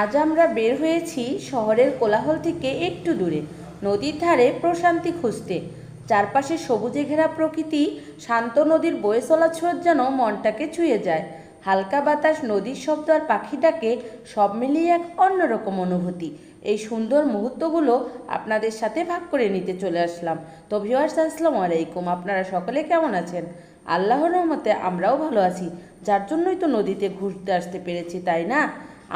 আজ আমরা বের হয়েছি শহরের কোলাহল থেকে একটু দূরে, নদীর ধারে প্রশান্তি খুঁজতে। চারপাশে সবুজে ঘেরা প্রকৃতি, শান্ত নদীর বয়ে চলা ছোঁয়ার যেন মনটাকে ছুঁয়ে যায়। হালকা বাতাস নদীর শব্দ আর পাখি ডাকে সব মিলিয়ে এক অন্যরকম অনুভূতি। এই সুন্দর মুহূর্তগুলো আপনাদের সাথে ভাগ করে নিতে চলে আসলাম। তো ভিউয়ার্স, আসসালামু আলাইকুম। আপনারা সকলে কেমন আছেন? আল্লাহর রহমতে আমরাও ভালো আছি। যার জন্যই তো নদীতে ঘুরতে আসতে পেরেছি, তাই না?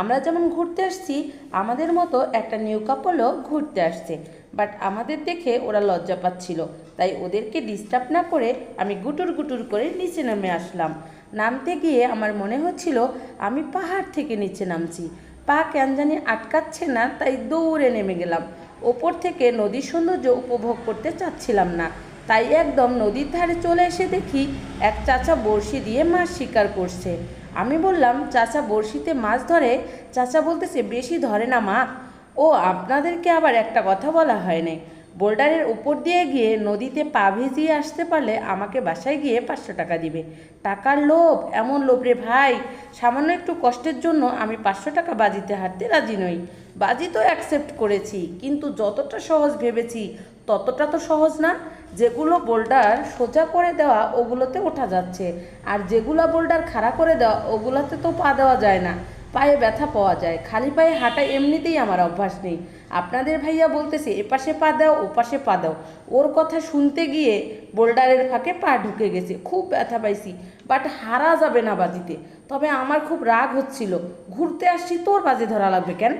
আমরা যেমন ঘুরতে আসছি, আমাদের মতো একটা নিউ কাপলও ঘুরতে আসছে। বাট আমাদের দেখে ওরা লজ্জা পাচ্ছিল। তাই ওদেরকে ডিস্টার্ব না করে আমি গুটুর গুটুর করে নিচে নেমে আসলাম। নামতে গিয়ে আমার মনে হচ্ছিল আমি পাহাড় থেকে নিচে নামছি। পা কেন জানি আটকাচ্ছে না, তাই দৌড়ে নেমে গেলাম। ওপর থেকে নদীর সৌন্দর্য উপভোগ করতে চাচ্ছিলাম না। তাই একদম নদীর ধারে চলে এসে দেখি এক চাচা বড়শি দিয়ে মাছ শিকার করছে। আমি বললাম, চাচা বড়শিতে মাছ ধরে? চাচা বলতেছে, বেশি ধরে না মা। ও, আপনাদেরকে আবার একটা কথা বলা হয় হয়নি। বোল্ডারের উপর দিয়ে গিয়ে নদীতে পা ভিজিয়ে আসতে পারলে আমাকে বাসায় গিয়ে পাঁচশো টাকা দিবে। টাকার লোভ, এমন লোভ রে ভাই। সামান্য একটু কষ্টের জন্য আমি পাঁচশো টাকা বাজিতে হারতে রাজি নই। বাজি তো অ্যাকসেপ্ট করেছি, কিন্তু যতটা সহজ ভেবেছি ততটা তো সহজ না। যেগুলো বোল্ডার সোজা করে দেওয়া, ওগুলোতে ওঠা যাচ্ছে। আর যেগুলো বোল্ডার খাড়া করে দেওয়া, ওগুলোতে তো পা দেওয়া যায় না। পায়ে ব্যথা পাওয়া যায়। খালি পায়ে হাঁটা এমনিতেই আমার অভ্যাস নেই। আপনাদের ভাইয়া বলতেছে এপাশে পা দাও ওপাশে পা দাও। ওর কথা শুনতে গিয়ে বোল্ডারের ফাঁকে পা ঢুকে গেছে। খুব ব্যথা পাইছি বাট হারা যাবে না বাজিতে। তবে আমার খুব রাগ হচ্ছিল। ঘুরতে আসছি, তোর বাজে ধরা লাগবে কেন?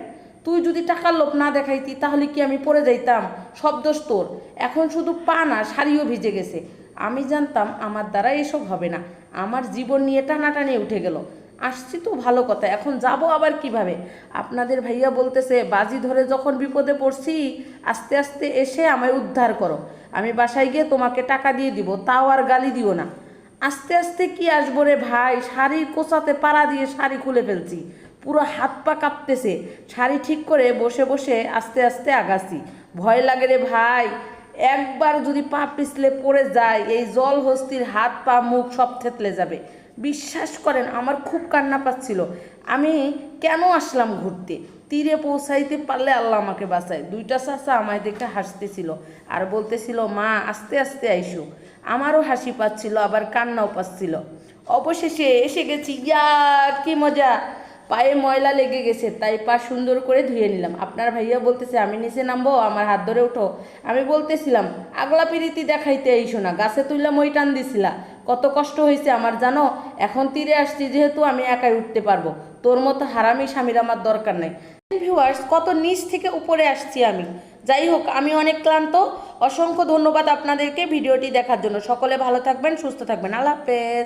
তুই যদি টাকার লোভ না দেখাইতি, তাহলে কি আমি পড়ে যাইতাম? সব দোষ তোর। এখন শুধু পা না, শাড়িও ভিজে গেছে। আমি জানতাম আমার দ্বারা এসব হবে না। আমার জীবন নিয়ে টানাটানি উঠে গেল। আসছি তো ভালো কথা, এখন যাব আবার কীভাবে? আপনাদের ভাইয়া বলতেছে, বাজি ধরে যখন বিপদে পড়ছি, আস্তে আস্তে এসে আমায় উদ্ধার করো। আমি বাসায় গিয়ে তোমাকে টাকা দিয়ে দিব, তাও আর গালি দিও না। আস্তে আস্তে কি আসব রে ভাই? শাড়ি কোচাতে পাড়া দিয়ে শাড়ি খুলে ফেলছি। পুরো হাত পা কাঁপতেছে। শাড়ি ঠিক করে বসে বসে আস্তে আস্তে আগাছি ভয় লাগে রে ভাই, একবার যদি পা পিছলে পড়ে যায়, এই জল হস্তির হাত পা মুখ সব থেতলে যাবে। বিশ্বাস করেন, আমার খুব কান্না পাচ্ছিল। আমি কেন আসলাম ঘুরতে? তীরে পৌঁছাইতে পারলে আল্লাহ আমাকে বাঁচায়। দুইটা চাচা আমায় দেখে হাসতেছিল আর বলতেছিল, মা, আস্তে আস্তে আইসো। আমারও হাসি পাচ্ছিল, আবার কান্নাও পাচ্ছিল। অবশেষে এসে গেছি। ইয়া কি মজা! পায়ে ময়লা লেগে গেছে, তাই পা সুন্দর করে ধুয়ে নিলাম। আপনার ভাইয়া বলতেছে, আমি নিচে নামবো, আমার হাত ধরে ওঠো আমি বলতেছিলাম, আগলা পিরিতি দেখাইতে এইসো না, গাছে তুললাম ওই টান দিছিলা। কত কষ্ট হয়েছে আমার, জানো? এখন তীরে আসছি, যেহেতু আমি একাই উঠতে পারব। তোর মতো হারামি স্বামীর আমার দরকার নাই। ভিউয়ার্স কত নিচ থেকে উপরে আসছি আমি। যাই হোক, আমি অনেক ক্লান্ত। অসংখ্য ধন্যবাদ আপনাদেরকে ভিডিওটি দেখার জন্য। সকলে ভালো থাকবেন, সুস্থ থাকবেন। আল্লাহ হাফেজ।